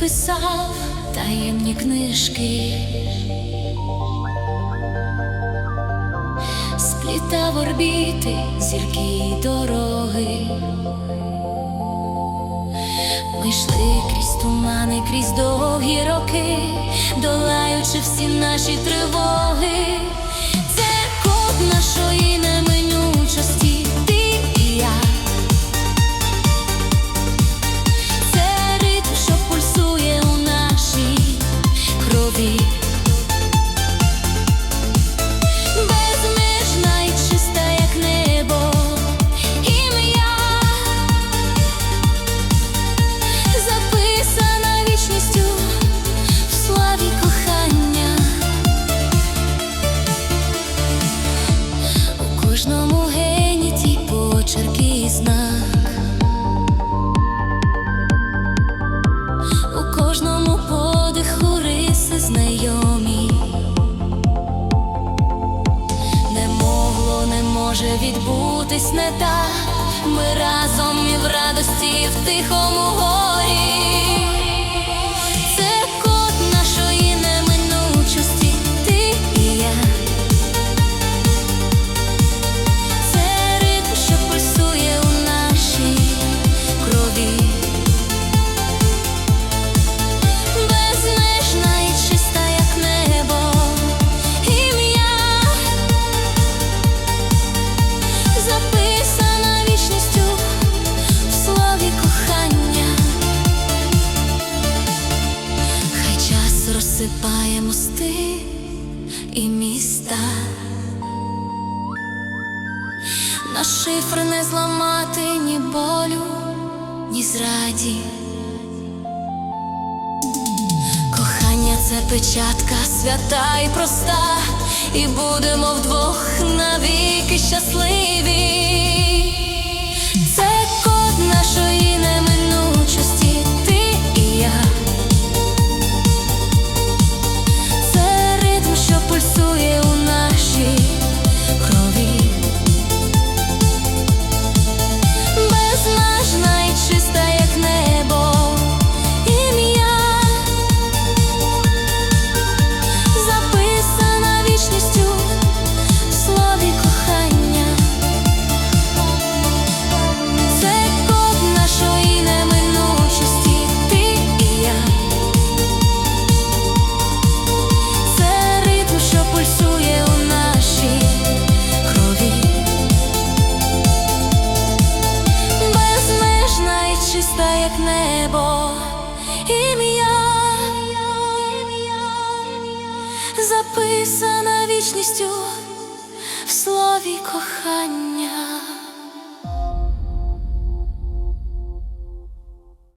писав таємні книжки, сплітав орбіти, зірки й дороги. Ми йшли крізь тумани, крізь довгі роки, долаючи всі наші тривоги. Відбутись не так. Ми разом і в радості, і в тихому горі. Час розсипає мости і міста. Наш шифр не зламати ні болю, ні зраді. Кохання це печатка свята і проста, і будемо вдвох навіки щасливі. Безмежна як небо, ім'я записана вічністю в слові кохання.